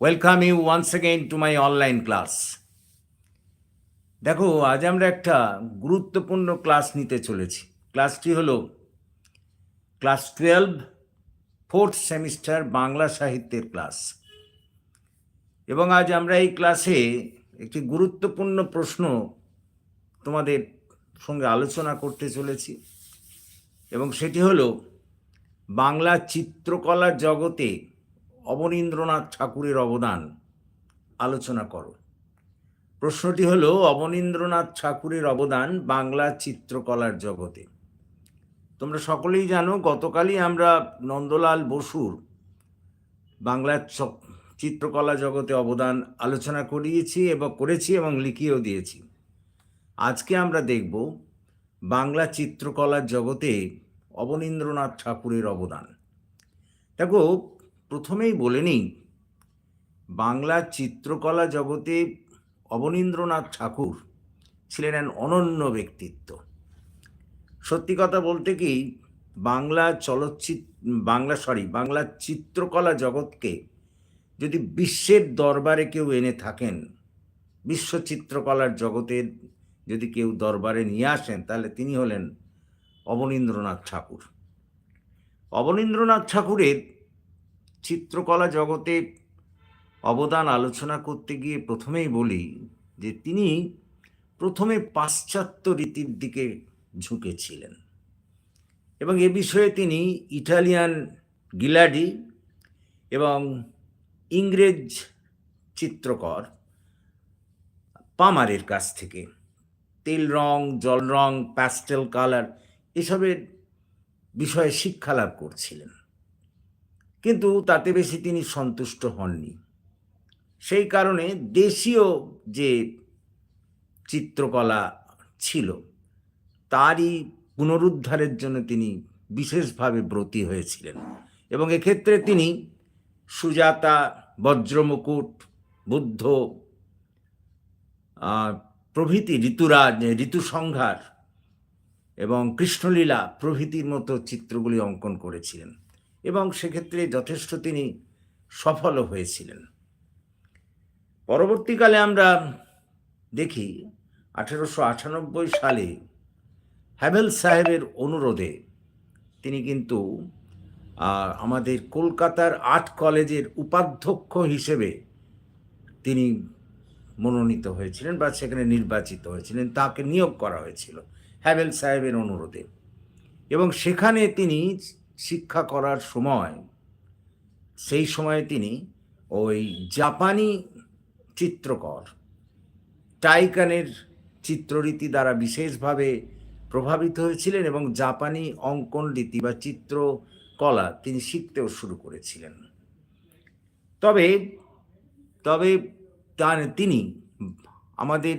Welcome you once again to my online class দেখো, আজ আমরা একটা গুরুত্বপূর্ণ ক্লাস নিতে চলেছি। ক্লাসটি হলো class twelve fourth semester Bangla সাহিত্যের ক্লাস এবং আজ আমরা এই ক্লাসে একটি গুরুত্বপূর্ণ প্রশ্ন তোমাদের সঙ্গে আলোচনা করতে চলেছি। এবং সেটি হলো, বাংলা চিত্রকলার জগতে অবনীন্দ্রনাথ ঠাকুরের অবদান আলোচনা করো। প্রশ্নটি হলো, অবনীন্দ্রনাথ ঠাকুরের অবদান বাংলা চিত্রকলার জগতে। তোমরা সকলেই জানো, গতকালই আমরা নন্দলাল বসুর বাংলা চিত্রকলা জগতে অবদান আলোচনা করিয়েছি এবং করেছি এবং লিখিয়েও দিয়েছি। আজকে আমরা দেখব বাংলা চিত্রকলার জগতে অবনীন্দ্রনাথ ঠাকুরের অবদান। দেখো প্রথমেই বলে নিই, বাংলা চিত্রকলা জগতে অবনীন্দ্রনাথ ঠাকুর ছিলেন এক অনন্য ব্যক্তিত্ব। সত্যি কথা বলতে কি, বাংলা চলচ্চিত্র বাংলা সরি বাংলা চিত্রকলা জগৎকে যদি বিশ্বের দরবারে কেউ এনে থাকেন, বিশ্ব চিত্রকলার জগতের যদি কেউ দরবারে নিয়ে আসেন, তাহলে তিনি হলেন অবনীন্দ্রনাথ ঠাকুর। অবনীন্দ্রনাথ ঠাকুরের চিত্রকলা জগতে অবদান আলোচনা করতে গিয়ে প্রথমেই বলি যে তিনি প্রথমে পাশ্চাত্য রীতির দিকে ঝুঁকেছিলেন। এবং এ বিষয়ে তিনি ইটালিয়ান গিলাডি এবং ইংরেজ চিত্রকর পামারের কাছ থেকে তেল রং, জল রং, প্যাস্টেল কালার এসবের বিষয়ে শিক্ষা লাভ করছিলেন। কিন্তু তাতে বেশি তিনি সন্তুষ্ট হননি। সেই কারণে দেশীয় যে চিত্রকলা ছিল, তারই পুনরুদ্ধারের জন্য তিনি বিশেষভাবে ব্রতী হয়েছিলেন এবং এক্ষেত্রে তিনি সুজাতা, বজ্রমুকুট, বুদ্ধ প্রভৃতি ঋতুরাজ, ঋতুসংহার এবং কৃষ্ণলীলা প্রভৃতির মতো চিত্রগুলি অঙ্কন করেছিলেন। এবং সেক্ষেত্রে যথেষ্ট তিনি সফলও হয়েছিলেন। পরবর্তীকালে আমরা দেখি আঠেরোশো আটানব্বই সালে হ্যাভেল সাহেবের অনুরোধে তিনি কিন্তু আমাদের কলকাতার আর্ট কলেজের উপাধ্যক্ষ হিসেবে তিনি মনোনীত হয়েছিলেন বা সেখানে নির্বাচিত হয়েছিলেন, তাকে নিয়োগ করা হয়েছিল হ্যাভেল সাহেবের অনুরোধে। এবং সেখানে তিনি শিক্ষা করার সময়, সেই সময়ে তিনি ওই জাপানি চিত্রকর, টাইকানের চিত্ররীতি দ্বারা বিশেষভাবে প্রভাবিত হয়েছিলেন এবং জাপানি অঙ্কন রীতি বা চিত্রকলা তিনি শিখতেও শুরু করেছিলেন। তবে তবে তার, তিনি আমাদের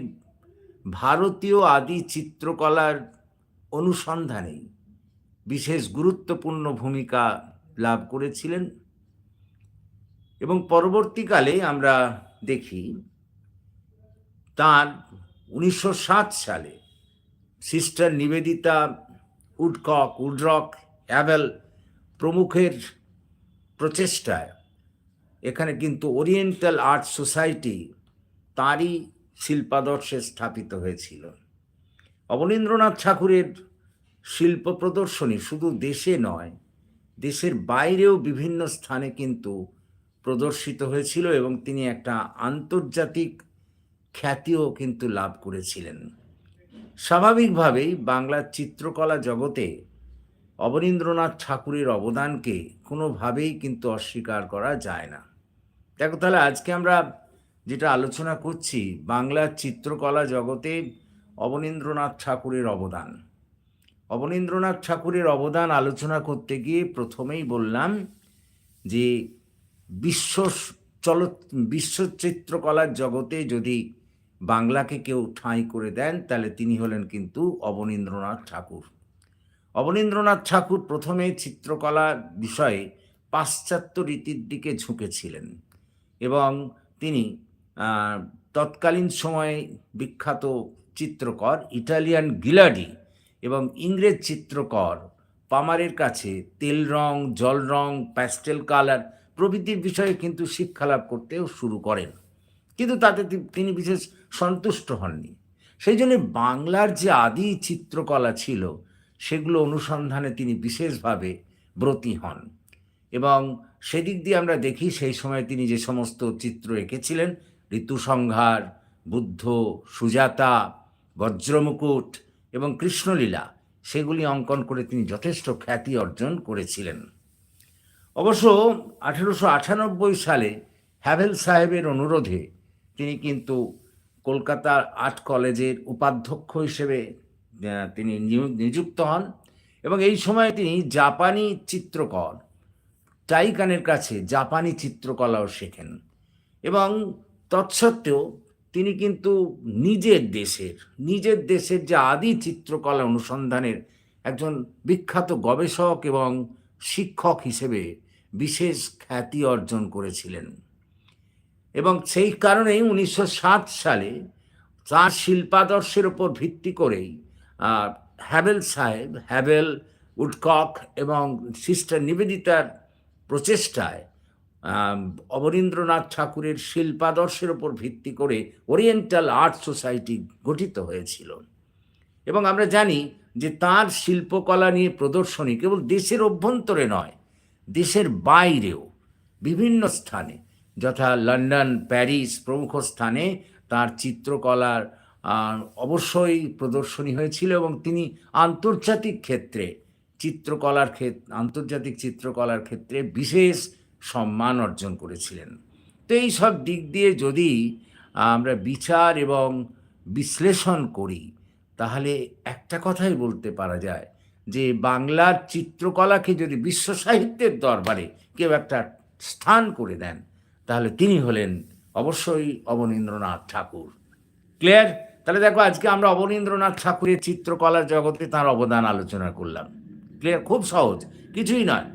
ভারতীয় আদি চিত্রকলার অনুসন্ধানে বিশেষ গুরুত্বপূর্ণ ভূমিকা লাভ করেছিলেন। এবং পরবর্তীকালে আমরা দেখি তার উনিশশো সালে sister Nivedita Woodcock, Woodroffe Havell প্রমুখের প্রচেষ্টায় এখানে কিন্তু ওরিয়েন্টাল আর্ট সোসাইটি তারই শিল্পাদর্শে স্থাপিত হয়েছিল। অবনীন্দ্রনাথ ঠাকুরের শিল্প প্রদর্শনী শুধু দেশে নয়, দেশের বাইরেও বিভিন্ন স্থানে কিন্তু প্রদর্শিত হয়েছিল এবং তিনি একটা আন্তর্জাতিক খ্যাতিও কিন্তু লাভ করেছিলেন। স্বাভাবিকভাবেই বাংলার চিত্রকলা জগতে অবনীন্দ্রনাথ ঠাকুরের অবদানকে কোনোভাবেই কিন্তু অস্বীকার করা যায় না। দেখো তাহলে আজকে আমরা যেটা আলোচনা করছি বাংলার চিত্রকলা জগতে অবনীন্দ্রনাথ ঠাকুরের অবদান। অবনীন্দ্রনাথ ঠাকুরের অবদান আলোচনা করতে গিয়ে প্রথমেই বললাম যে বিশ্ব চল বিশ্ব চিত্রকলার জগতে যদি বাংলাকে কেউ ঠাঁই করে দেন, তাহলে তিনি হলেন কিন্তু অবনীন্দ্রনাথ ঠাকুর। অবনীন্দ্রনাথ ঠাকুর প্রথমে চিত্রকলার বিষয়ে পাশ্চাত্য রীতির দিকে ঝুঁকেছিলেন এবং তিনি তৎকালীন সময়ে বিখ্যাত চিত্রকর ইটালিয়ান গিলাডি এবং ইংরেজ চিত্রকর পামারের কাছে তেল রং, জল রং প্যাস্টেল কালার প্রভৃতির বিষয়ে কিন্তু শিক্ষালাভ করতেও শুরু করেন। কিন্তু তাতে তিনি বিশেষ সন্তুষ্ট হননি। সেই জন্য বাংলার যে আদি চিত্রকলা ছিল, সেগুলো অনুসন্ধানে তিনি বিশেষভাবে ব্রতী হন। এবং সেদিক দিয়ে আমরা দেখি সেই সময় তিনি যে সমস্ত চিত্র এঁকেছিলেন, ঋতুসংহার, বুদ্ধ, সুজাতা, বজ্রমুকুট এবং কৃষ্ণলীলা, সেগুলি অঙ্কন করে তিনি যথেষ্ট খ্যাতি অর্জন করেছিলেন। অবশ্য আঠেরোশো আটানব্বই সালে হ্যাভেল সাহেবের অনুরোধে তিনি কিন্তু কলকাতার আর্ট কলেজের উপাধ্যক্ষ হিসেবে তিনি নিযু- নিযুক্ত হন এবং এই সময় তিনি জাপানি চিত্রকর, টাইকানের কাছে জাপানি চিত্রকলাও শেখেন এবং তৎসত্ত্বেও তিনি কিন্তু নিজের দেশের নিজের দেশের যে আদি চিত্রকলা অনুসন্ধানের একজন বিখ্যাত গবেষক এবং শিক্ষক হিসেবে বিশেষ খ্যাতি অর্জন করেছিলেন। এবং সেই কারণেই উনিশশো সাত সালে তার শিল্পাদর্শের ওপর ভিত্তি করেই হ্যাভেল সাহেব হ্যাভেল উডকক এবং সিস্টার নিবেদিতার প্রচেষ্টায় অবনীন্দ্রনাথ ঠাকুরের শিল্পাদর্শের ওপর ভিত্তি করে ওরিয়েন্টাল আর্ট সোসাইটি গঠিত হয়েছিল। এবং আমরা জানি যে তার শিল্পকলা নিয়ে প্রদর্শনী কেবল দেশের অভ্যন্তরে নয়, দেশের বাইরেও, বিভিন্ন স্থানে, যথা লন্ডন, প্যারিস প্রমুখ স্থানে তার চিত্রকলার অবশ্যই প্রদর্শনী হয়েছিল এবং তিনি আন্তর্জাতিক ক্ষেত্রে চিত্রকলার ক্ষেত্রে আন্তর্জাতিক চিত্রকলার ক্ষেত্রে বিশেষ সম্মান অর্জন করেছিলেন। তো এই সব দিক দিয়ে যদি আমরা বিচার এবং বিশ্লেষণ করি, তাহলে একটা কথাই বলতে পারা যায় যে, বাংলার চিত্রকলাকে যদি বিশ্ব সাহিত্যের দরবারে কেউ একটা স্থান করে দেন, তাহলে তিনি হলেন অবশ্যই অবনীন্দ্রনাথ ঠাকুর। ক্লিয়ার? তাহলে দেখো, আজকে আমরা অবনীন্দ্রনাথ ঠাকুরের চিত্রকলার জগতে তার অবদান আলোচনা করলাম। ক্লিয়ার? খুব সহজ, কিছুই নয়।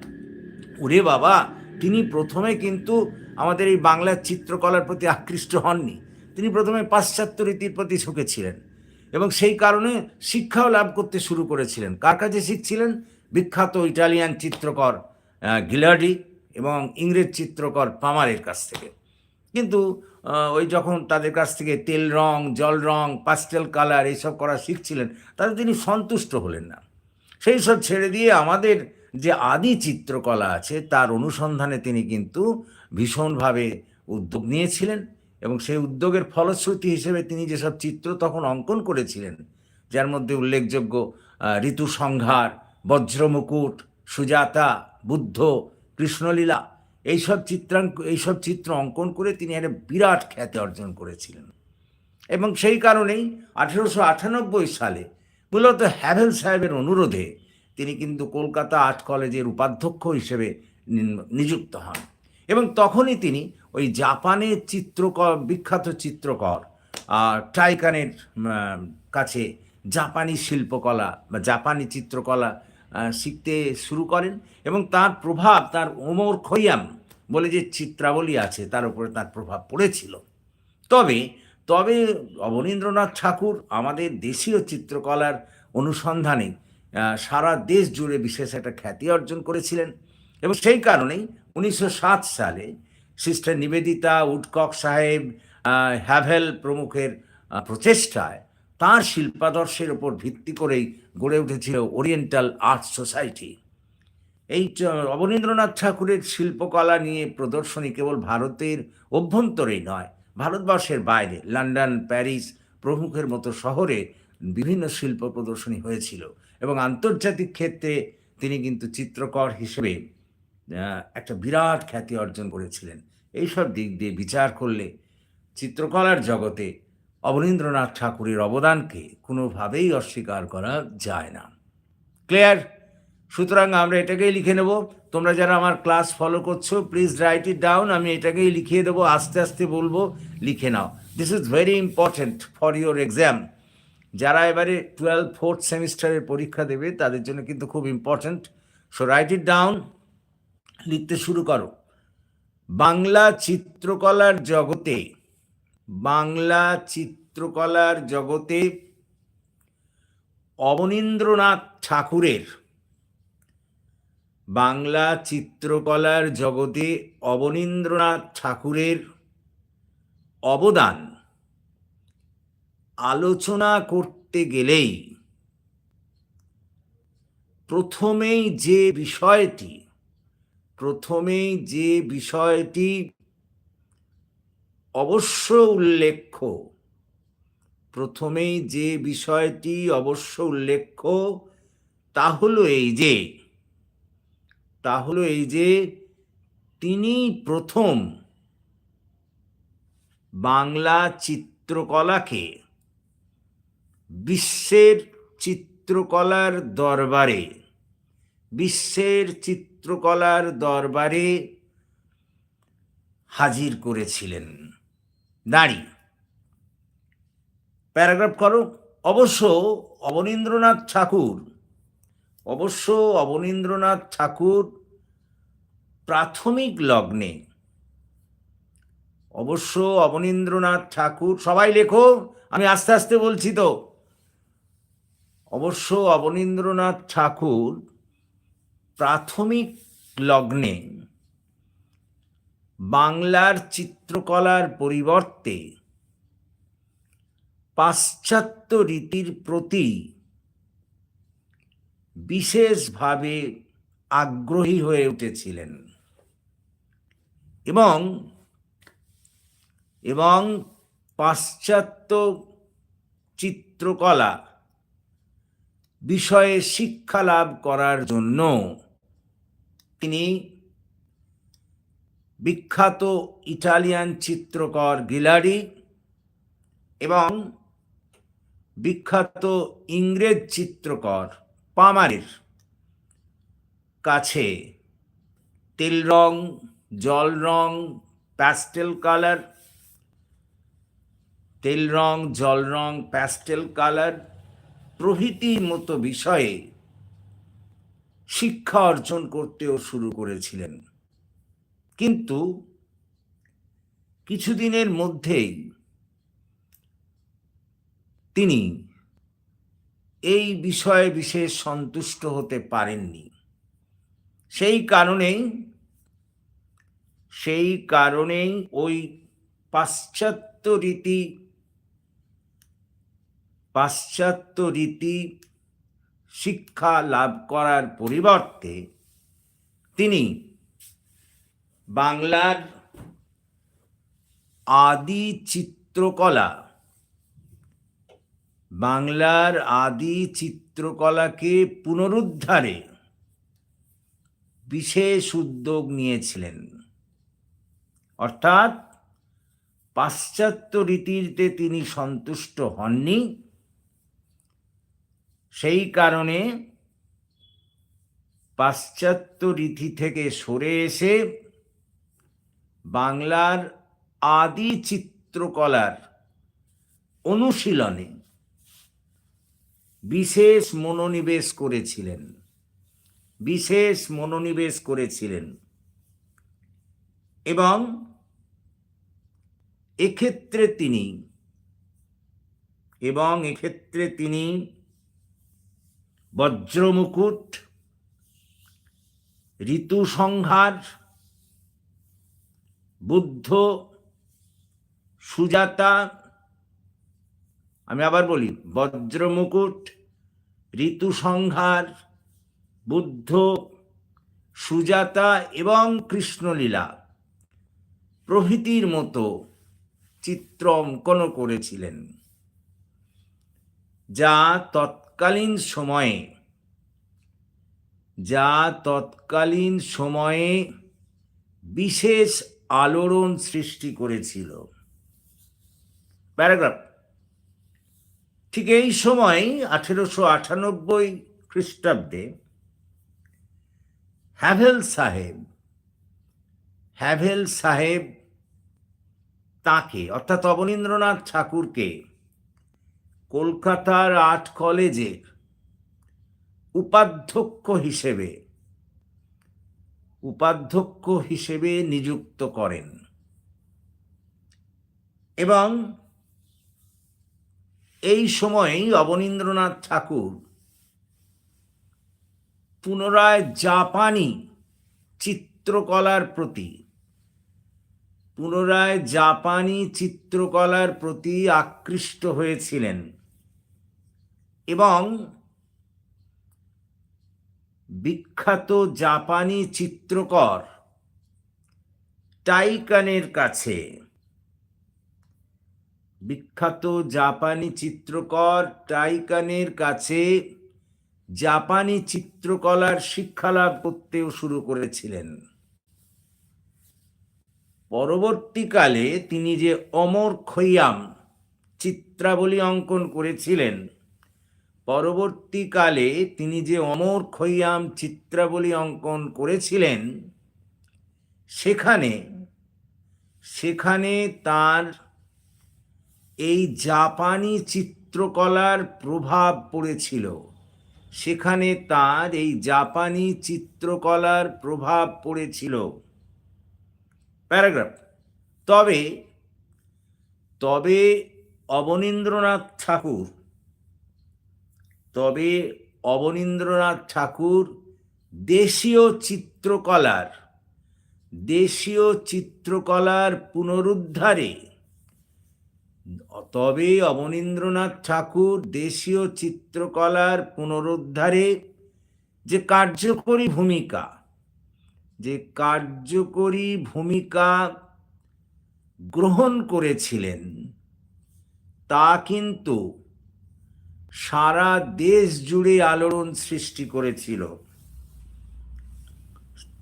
ওরে বাবা তিনি প্রথমে কিন্তু আমাদের এই বাংলার চিত্রকলার প্রতি আকৃষ্ট হননি। তিনি প্রথমে পাশ্চাত্য রীতির প্রতি ঝুঁকেছিলেন এবং সেই কারণে শিক্ষাও লাভ করতে শুরু করেছিলেন। কার কাছে শিখছিলেন? বিখ্যাত ইটালিয়ান চিত্রকর আহ, গিলার্ডি এবং ইংরেজ চিত্রকর পামারের কাছ থেকে। কিন্তু ওই যখন তাদের কাছ থেকে তেল রং জল রং পাস্টেল কালার এইসব করা শিখছিলেন তাতে তিনি সন্তুষ্ট হলেন না। সেই সব ছেড়ে দিয়ে আমাদের যে আদি চিত্রকলা আছে, তার অনুসন্ধানে তিনি কিন্তু ভীষণভাবে উদ্যোগ নিয়েছিলেন এবং সেই উদ্যোগের ফলশ্রুতি হিসেবে তিনি যেসব চিত্র তখন অঙ্কন করেছিলেন, যার মধ্যে উল্লেখযোগ্য ঋতু সংহার, বজ্রমুকুট, সুজাতা, বুদ্ধ, কৃষ্ণলীলা, এইসব চিত্রাঙ্ক, এইসব চিত্র অঙ্কন করে তিনি একটা বিরাট খ্যাতি অর্জন করেছিলেন। এবং সেই কারণেই আঠেরোশো আটানব্বই সালে মূলত হ্যাভেল সাহেবের অনুরোধে তিনি কিন্তু কলকাতা আর্ট কলেজের উপাধ্যক্ষ হিসেবে নিযুক্ত হন। এবং তখনই তিনি ওই জাপানের চিত্রকর, বিখ্যাত চিত্রকর টাইকানের কাছে জাপানি শিল্পকলা বা জাপানি চিত্রকলা শিখতে শুরু করেন এবং তার প্রভাব, তার ওমর খৈয়াম বলে যে চিত্রাবলী আছে, তার উপরে তার প্রভাব পড়েছিল। তবে তবে অবনীন্দ্রনাথ ঠাকুর আমাদের দেশীয় চিত্রকলার অনুসন্ধানে সারা দেশ জুড়ে বিশেষ একটা খ্যাতি অর্জন করেছিলেন। এবং সেই কারণেই উনিশশো সাত সালে সিস্টার নিবেদিতা উডকক সাহেব হ্যাভেল প্রমুখের প্রচেষ্টায় তার শিল্পাদর্শের ওপর ভিত্তি করেই গড়ে উঠেছিল ওরিয়েন্টাল আর্ট সোসাইটি। এই অবনীন্দ্রনাথ ঠাকুরের শিল্পকলা নিয়ে প্রদর্শনী কেবল ভারতের অভ্যন্তরেই নয়, ভারতবর্ষের বাইরে, লন্ডন, প্যারিস প্রমুখের মতো শহরে বিভিন্ন শিল্প প্রদর্শনী হয়েছিল। এবং আন্তর্জাতিক ক্ষেত্রে তিনি কিন্তু চিত্রকর হিসেবে একটা বিরাট খ্যাতি অর্জন করেছিলেন। এইসব দিক দিয়ে বিচার করলে চিত্রকলার জগতে অবনীন্দ্রনাথ ঠাকুরের অবদানকে কোনোভাবেই অস্বীকার করা যায় না। ক্লিয়ার? সুতরাং আমরা এটাকেই লিখে নেব। তোমরা যারা আমার ক্লাস ফলো করছ, প্লিজ রাইট ইট ডাউন, আমি এটাকেই লিখিয়ে দেবো, আস্তে আস্তে বলব, লিখে নাও। This is very important for your exam যারা এবারে টুয়েলভ ফোর্থ সেমিস্টারের পরীক্ষা দেবে, তাদের জন্য কিন্তু খুব important so write it down লিখতে শুরু করো। বাংলা চিত্রকলার জগতে, বাংলা চিত্রকলার জগতে অবনীন্দ্রনাথ ঠাকুরের বাংলা চিত্রকলার জগতে অবনীন্দ্রনাথ ঠাকুরের অবদান। আলোচনা করতে গেলেই প্রথমেই যে বিষয়টি, প্রথমেই যে বিষয়টি অবশ্য উল্লেখ্য, প্রথমেই যে বিষয়টি অবশ্য উল্লেখ্য, তা হলো এই যে, তা হলো এই যে তিনি প্রথম বাংলা চিত্রকলাকে বিশ্বের চিত্রকলার দরবারে, বিশ্বের চিত্রকলার দরবারে হাজির করেছিলেন। দাঁড়ি। প্যারাগ্রাফ করো। অবশ্য অবনীন্দ্রনাথ ঠাকুর, অবশ্য অবনীন্দ্রনাথ ঠাকুর প্রাথমিক লগ্নে, অবশ্য অবনীন্দ্রনাথ ঠাকুর, সবাই লেখো, আমি আস্তে আস্তে বলছি তো। অবশ্য অবনীন্দ্রনাথ ঠাকুর প্রাথমিক লগ্নে বাংলার চিত্রকলার পরিবর্তে পাশ্চাত্য রীতির প্রতি বিশেষভাবে আগ্রহী হয়ে উঠেছিলেন এবং এবং পাশ্চাত্য চিত্রকলা বিষয়ে শিক্ষা লাভ করার জন্য তিনি বিখ্যাত ইটালিয়ান চিত্রকর গিলারি এবং বিখ্যাত ইংরেজ চিত্রকর পামারের কাছে তেল রং, জল রং, প্যাস্টেল কালার, তেল রং, জল রং, প্যাস্টেল কালার প্রভৃতির মতো বিষয়ে শিক্ষা অর্জন করতেও শুরু করেছিলেন। কিন্তু কিছুদিনের মধ্যেই তিনি এই বিষয়ে বিশেষ সন্তুষ্ট হতে পারেননি। সেই কারণেই সেই কারণেই ওই পাশ্চাত্য রীতি পাশ্চাত্য রীতি শিক্ষা লাভ করার পরিবর্তে তিনি বাংলার আদি চিত্রকলা, বাংলার আদি চিত্রকলাকে পুনরুদ্ধারে বিশেষ উদ্যোগ নিয়েছিলেন। অর্থাৎ পাশ্চাত্য রীতিতে তিনি সন্তুষ্ট হননি। সেই কারণে পাশ্চাত্য রীতি থেকে সরে এসে বাংলার আদি চিত্রকলার অনুশীলনে বিশেষ মনোনিবেশ করেছিলেন। বিশেষ মনোনিবেশ করেছিলেন। এবং এক্ষেত্রে তিনি এবং এক্ষেত্রে তিনি বজ্রমুকুট, ঋতু সংহার, বুদ্ধ, সুজাতা, আমি আবার বলি, বজ্রমুকুট, ঋতু সংহার, বুদ্ধ, সুজাতা এবং কৃষ্ণলীলা প্রভৃতির মতো চিত্র অঙ্কন করেছিলেন। যা তৎকালীন সময়ে, যা তৎকালীন সময়ে বিশেষ আলোড়ন সৃষ্টি করেছিল। প্যারাগ্রাফ। ঠিক এই সময়, আঠেরোশো আটানব্বই খ্রিস্টাব্দে, হ্যাভেল সাহেব হ্যাভেল সাহেব তাকে, অর্থাৎ অবনীন্দ্রনাথ ঠাকুরকে কলকাতার আর্ট কলেজের উপাধ্যক্ষ হিসেবে উপাধ্যক্ষ হিসেবে নিযুক্ত করেন। এবং এই সময়েই অবনীন্দ্রনাথ ঠাকুর পুনরায় জাপানি চিত্রকলার প্রতি, পুনরায় জাপানি চিত্রকলার প্রতি আকৃষ্ট হয়েছিলেন। এবং বিখ্যাত জাপানি চিত্রকর টাইকানের কাছে, বিখ্যাত জাপানি চিত্রকর টাইকানের কাছে জাপানি চিত্রকলার শিক্ষালাভ করতেও শুরু করেছিলেন। পরবর্তীকালে তিনি যে অমর খৈয়াম চিত্রাবলী অঙ্কন করেছিলেন পরবর্তীকালে তিনি যে অমর খৈয়াম চিত্রাবলী অঙ্কন করেছিলেন, সেখানে সেখানে তার এই জাপানি চিত্রকলার প্রভাব পড়েছিল। সেখানে তার এই জাপানি চিত্রকলার প্রভাব পড়েছিল। প্যারাগ্রাফ। তবে তবে অবনীন্দ্রনাথ ঠাকুর তবে অবনীন্দ্রনাথ ঠাকুর দেশীয় চিত্রকলার দেশীয় চিত্রকলার পুনরুদ্ধারে। তবে অবনীন্দ্রনাথ ঠাকুর দেশীয় চিত্রকলার পুনরুদ্ধারে যে কার্যকরী ভূমিকা, যে কার্যকরী ভূমিকা গ্রহণ করেছিলেন, তা কিন্তু সারা দেশ জুড়ে আলোড়ন সৃষ্টি করেছিল।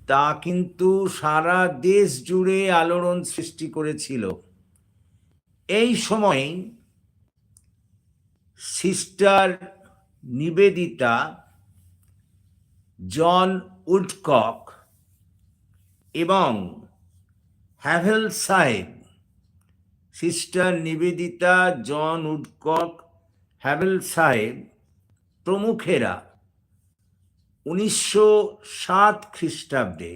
তা কিন্তু সারা দেশ জুড়ে আলোড়ন সৃষ্টি করেছিল। এই সময়ে সিস্টার নিবেদিতা জন উডকক এবং হ্যাভেল সাহেব, sister Nivedita John Woodcock Havell সাহেব প্রমুখেরা উনিশশো সাত খ্রিস্টাব্দে,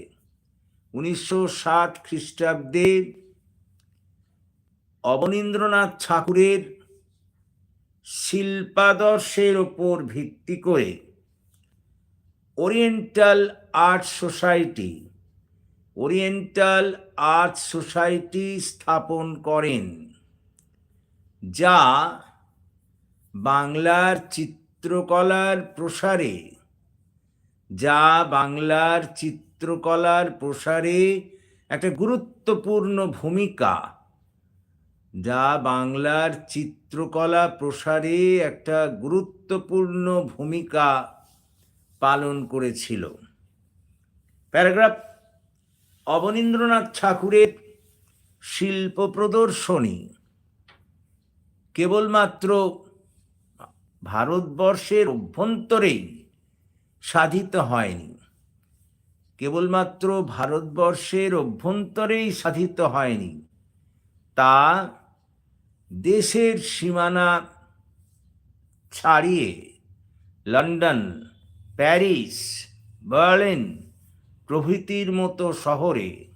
উনিশশো সাত খ্রিস্টাব্দে অবনীন্দ্রনাথ ঠাকুরের শিল্পাদর্শের ওপর ভিত্তি করে oriental art society, oriental art society স্থাপন করেন, যা বাংলার চিত্রকলার প্রসারে, যা বাংলার চিত্রকলার প্রসারে একটা গুরুত্বপূর্ণ ভূমিকা, যা বাংলার চিত্রকলা প্রসারে একটা গুরুত্বপূর্ণ ভূমিকা পালন করেছিল। প্যারাগ্রাফ অবনীন্দ্রনাথ ঠাকুরের শিল্প প্রদর্শনী, কেবলমাত্র ভারতবর্ষের অভ্যন্তরেই সাধিত হয়নি। কেবলমাত্র ভারতবর্ষের অভ্যন্তরেই সাধিত হয়নি। তা দেশের সীমানা ছাড়িয়ে লন্ডন, প্যারিস, বার্লিন প্রভৃতির মতো শহরে,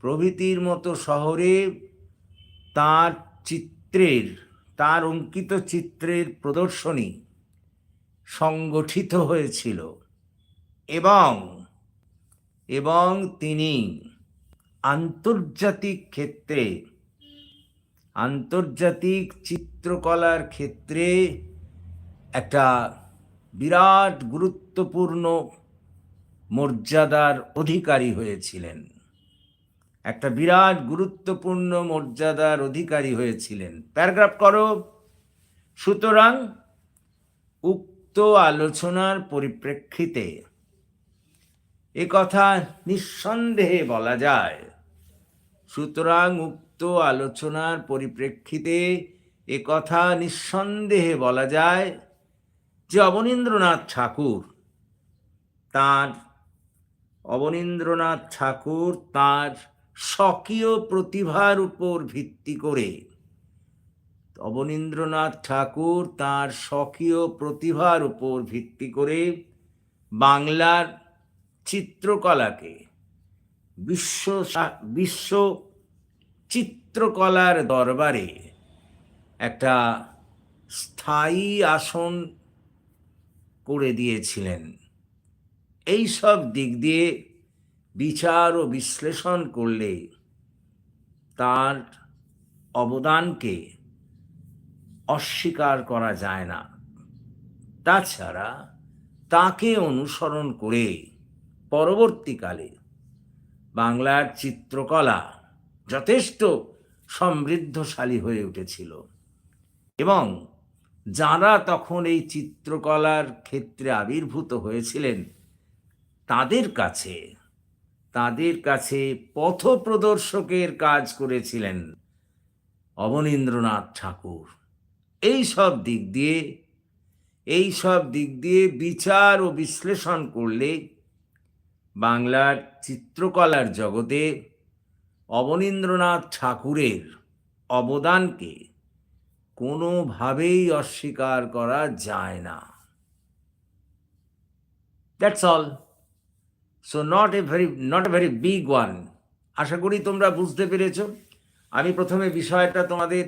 প্রভৃতির মতো শহরে তার চিত্রের তার অঙ্কিত চিত্রের প্রদর্শনী সংগঠিত হয়েছিল এবং এবং তিনি আন্তর্জাতিক ক্ষেত্রে, আন্তর্জাতিক চিত্রকলার ক্ষেত্রে একটা বিরাট গুরুত্বপূর্ণ মর্যাদার অধিকারী হয়েছিলেন। একটা বিরাট গুরুত্বপূর্ণ মর্যাদার অধিকারী হয়েছিলেন। প্যারাগ্রাফ করো। সুতরাং উক্ত আলোচনার পরিপ্রেক্ষিতে এ কথা নিঃসন্দেহে বলা যায়। সুতরাং উক্ত আলোচনার পরিপ্রেক্ষিতে এ কথা নিঃসন্দেহে বলা যায় যে অবনীন্দ্রনাথ ঠাকুর তার, অবনীন্দ্রনাথ ঠাকুর তার স্বকীয় প্রতিভার উপর ভিত্তি করে। অবনীন্দ্রনাথ ঠাকুর তার স্বকীয় প্রতিভার উপর ভিত্তি করে বাংলার চিত্রকলাকে বিশ্ব বিশ্ব চিত্রকলার দরবারে একটা স্থায়ী আসন করে দিয়েছিলেন। এই সব দিক দিয়ে বিচার ও বিশ্লেষণ করলে তার অবদানকে অস্বীকার করা যায় না। তাছাড়া তাকে অনুসরণ করে পরবর্তীকালে বাংলার চিত্রকলা যথেষ্ট সমৃদ্ধশালী হয়ে উঠেছিল এবং যারা তখন এই চিত্রকলার ক্ষেত্রে আবির্ভূত হয়েছিলেন, তাদের কাছে তাদের কাছে পথপ্রদর্শকের কাজ করেছিলেন অবনীন্দ্রনাথ ঠাকুর। এই সব দিক দিয়ে, এই সব দিক দিয়ে বিচার ও বিশ্লেষণ করলে বাংলার চিত্রকলার জগতে অবনীন্দ্রনাথ ঠাকুরের অবদানকে কোনোভাবেই অস্বীকার করা যায় না। That's all so not a very not a very big one আশা করি তোমরা বুঝতে পেরেছ। আমি প্রথমে বিষয়টা তোমাদের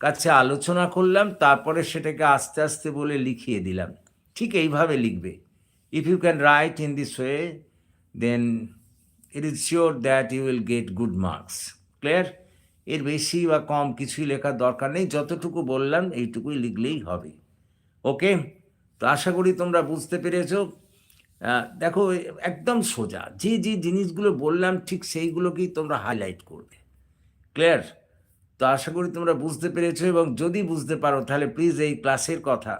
কাছে আলোচনা করলাম, তারপরে সেটাকে আস্তে আস্তে বলে লিখিয়ে দিলাম। ঠিক এইভাবে লিখবে। If you can write in this way then it is sure that you will get good marks clear এর বেশি বা কম কিছুই লেখার দরকার নেই। যতটুকু বললাম, এইটুকুই লিখলেই হবে। ওকে তো আশা করি তোমরা বুঝতে পেরেছ। দেখো, একদম সোজা। যে যে জিনিসগুলো বললাম, ঠিক সেইগুলোকেই তোমরা হাইলাইট করবে। ক্লিয়ার তো আশা করি তোমরা বুঝতে পেরেছ এবং যদি বুঝতে পারো, তাহলে প্লিজ এই ক্লাসের কথা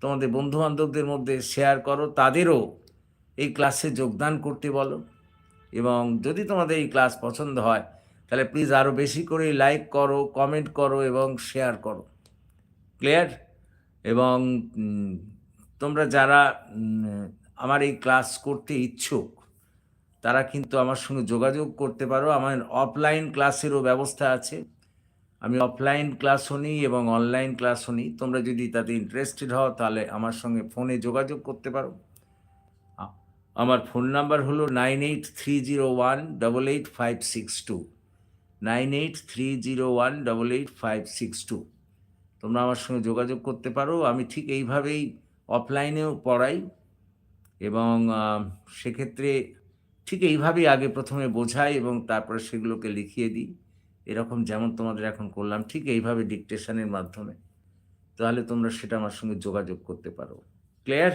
তোমাদের বন্ধু বান্ধবদের মধ্যে শেয়ার করো, তাদেরও এই ক্লাসে যোগদান করতে বলো। এবং যদি তোমাদের এই ক্লাস পছন্দ হয়, তাহলে প্লিজ আরও বেশি করে লাইক করো কমেন্ট করো এবং শেয়ার করো। ক্লিয়ার এবং তোমরা যারা আমার এই ক্লাস করতে ইচ্ছুক, তারা কিন্তু আমার সঙ্গে যোগাযোগ করতে পারো। আমার অফলাইন ক্লাসেরও ব্যবস্থা আছে। আমি অফলাইন ক্লাসও নিই এবং অনলাইন ক্লাসও নিই। তোমরা যদি তাতে ইন্টারেস্টেড হও, তাহলে আমার সঙ্গে ফোনে যোগাযোগ করতে পারো। আমার ফোন নাম্বার হলো nine eight three zero one double eight five six two nine eight three zero one double eight five six two তোমরা আমার সঙ্গে যোগাযোগ করতে পারো। আমি ঠিক এইভাবেই অফলাইনেও পড়াই। এবং সেক্ষেত্রে ঠিক এইভাবেই আগে প্রথমে বোঝাই এবং তারপরে সেগুলোকে লিখিয়ে দিই। এরকম যেমন তোমাদের এখন করলাম, ঠিক এইভাবে ডিকটেশনের মাধ্যমে। তাহলে তোমরা সেটা আমার সঙ্গে যোগাযোগ করতে পারো। Clear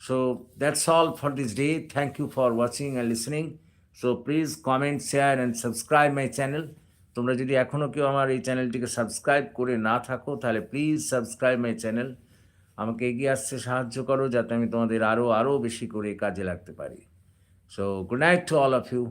so that's all for this day thank you for watching and listening so please comment share and subscribe my channel তোমরা যদি এখনও কেউ আমার এই চ্যানেলটিকে সাবস্ক্রাইব করে না থাকো, তাহলে প্লিজ সাবস্ক্রাইব মাই চ্যানেল আমাকে এগিয়ে আসতে সাহায্য করো যাতে আমি তোমাদের আরও আরও বেশি করে কাজে লাগতে পারি। So good night to all of you